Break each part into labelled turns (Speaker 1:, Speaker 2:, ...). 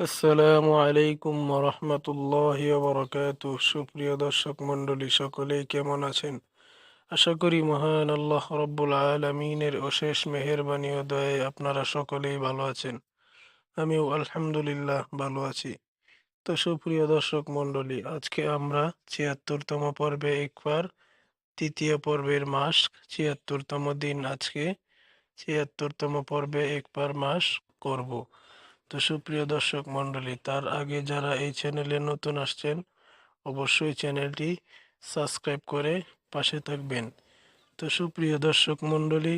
Speaker 1: আসসালামু আলাইকুম রহমতুল্লাহ বরকাত সুপ্রিয় দর্শক মণ্ডলী, সকলেই কেমন আছেন? আশা করি মহান আল্লাহ রব্বুল আলমিনের অশেষ মেহেরবানি ও দয়ায় আপনারা সকলেই ভালো আছেন। আমিও আলহামদুলিল্লাহ ভালো আছি। তো সুপ্রিয় দর্শক মণ্ডলী, আজকে আমরা ছিয়াত্তরতম পর্বে একবার তৃতীয় পর্বের মাস ছিয়াত্তরতম দিন আজকে, ছিয়াত্তরতম পর্বে একবার মাস করব। তো সুপ্রিয় দর্শক মণ্ডলী, তার আগে যারা এই চ্যানেলে নতুন আসছেন, অবশ্যই চ্যানেলটি সাবস্ক্রাইব করে পাশে থাকবেন। তো সুপ্রিয় দর্শক মণ্ডলী,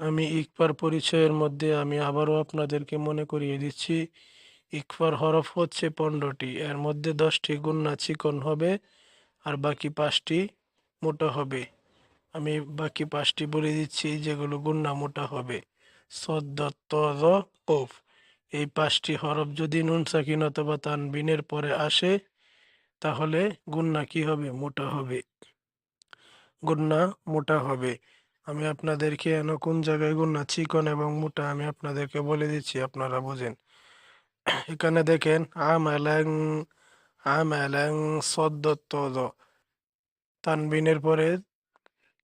Speaker 1: আমি ইকবার পরিচয়ের মধ্যে আমি আবারও আপনাদেরকে মনে করিয়ে দিচ্ছি, ইকফার হরফ হচ্ছে পনেরোটি, এর মধ্যে দশটি গুন্না চিকন হবে আর বাকি পাঁচটি মোটা হবে। আমি বাকি পাঁচটি বলে দিচ্ছি যেগুলো গুন্না মোটা হবে। সদ্দ তদ কফ এই পাঁচটি হরফ যদি নুন, সাকিন অথবা তানবিনের পরে আসে, তাহলে গুন্না কি হবে? মোটা হবে। গুন্না মোটা হবে। আমি আপনাদেরকে এন কোন জায়গায় গুন্না, চিকন এবং মোটা, আমি আপনাদেরকে বলে দিচ্ছি, আপনারা বোঝেন। এখানে দেখেন, আমালাং আমালাং সদ্দত্ত তানবিনের পরে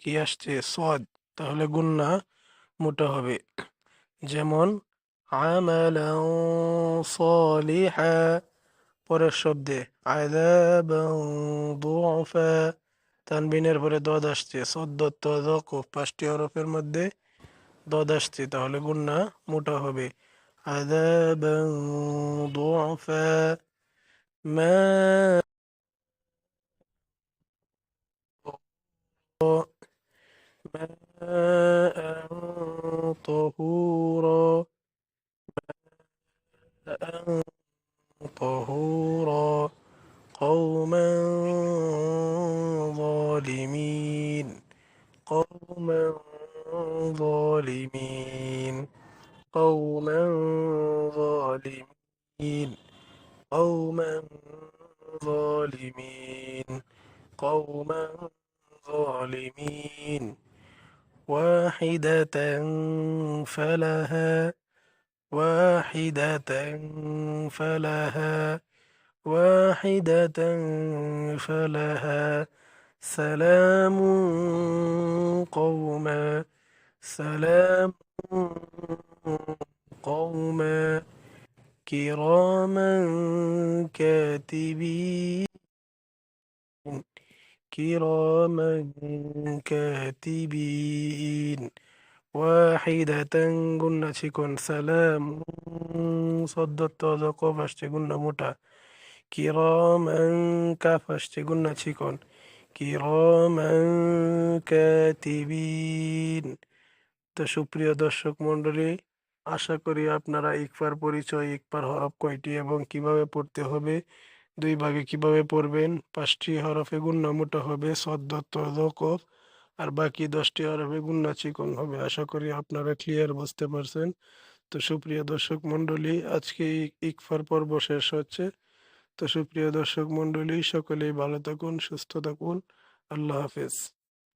Speaker 1: কি আসছে? সদ। তাহলে গুন্না মোটা হবে। যেমন عملا صالحا পরের শব্দে আযাবান দুআফা তানবিনের পরে দদ আসছে সদ্দত্ত দকুফ পাঁচটি হরফের মধ্যে দদ আসছে তাহলে গুন্না মোটা হবে আযাবান দুআফা মা ماء طهورا قوما ظالمين. قوما ظالمين. قوما ظالمين. قوما ظالمين. قوما ظالمين. واحدة فلها. واحدة فلها. واحدة فلها سلام قوما سلام قوما كراما كاتبين كراما كاتبين. واحدة قلنا شكون؟ سلام. صدت تذكر فاشتقلنا متى কিরমান কাফ আসছে গুন্না চিকন কিরমান কাতিবিন তো সুপ্রিয় দর্শক আশা করি আপনারা ইকফার পরিচয়, ইকফার হরফ কয়টি এবং কীভাবে পড়তে হবে, দুই ভাগে কীভাবে পড়বেন, পাঁচটি হরফে গুন্না হবে কফ আর বাকি দশটি হরফে গুন্না চিকন হবে। আশা করি আপনারা ক্লিয়ার বুঝতে পারছেন। তো সুপ্রিয় দর্শক মণ্ডলী, আজকে ইকফার পর্ব শেষ হচ্ছে। তো সুপ্রিয় দর্শক মন্ডলী সকলেই ভালো থাকুন সুস্থ থাকুন। আল্লাহ হাফেজ।